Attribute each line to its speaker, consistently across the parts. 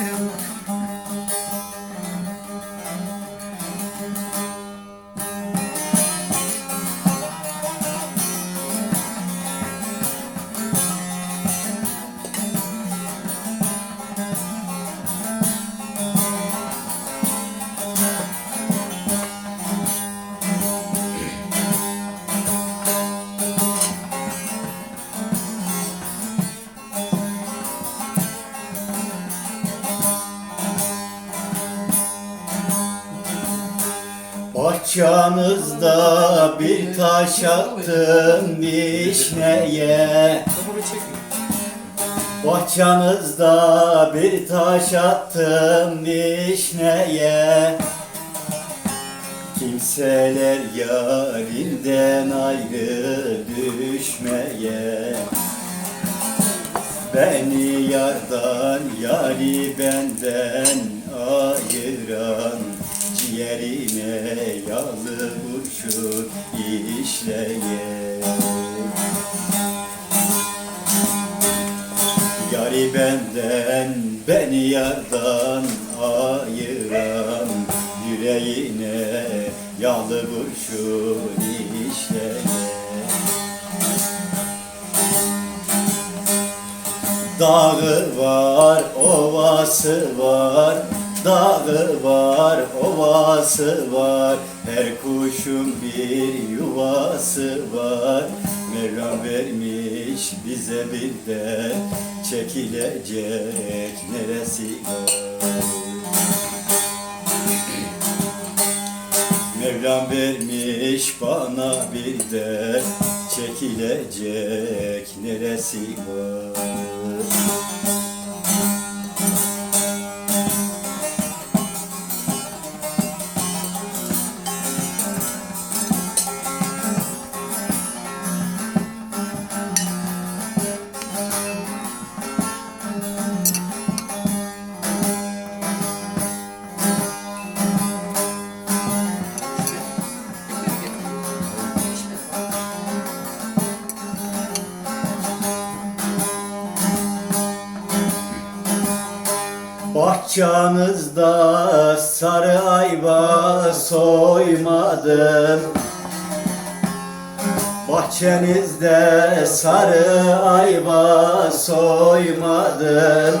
Speaker 1: am Bahçanızda bir taş attım vişneye. Bahçanızda bir taş attım vişneye Kimseler yarinden ayrı düşmeye Beni yardan yari benden ayıran Ciğerine yalı kurşun işleye Yari benden beni yardan ayıran Yüreğine yalı kurşun işleye Dağı var, ovası var Dağı var, ovası var. Her kuşun bir yuvası var. Mevlam vermiş bize bir de Çekilecek neresi var? Mevlam vermiş bana bir de Çekilecek neresi var Bahçanızda sarı ayva soymadım. Bahçenizde sarı ayva soymadım.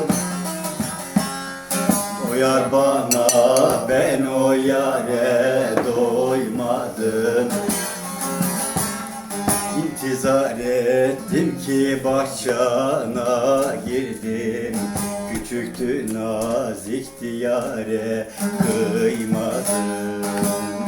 Speaker 1: O yar bana ben o yare doymadım. İntizar ettim ki bahçana girdim Küçüktü nazikti yare kıymadım.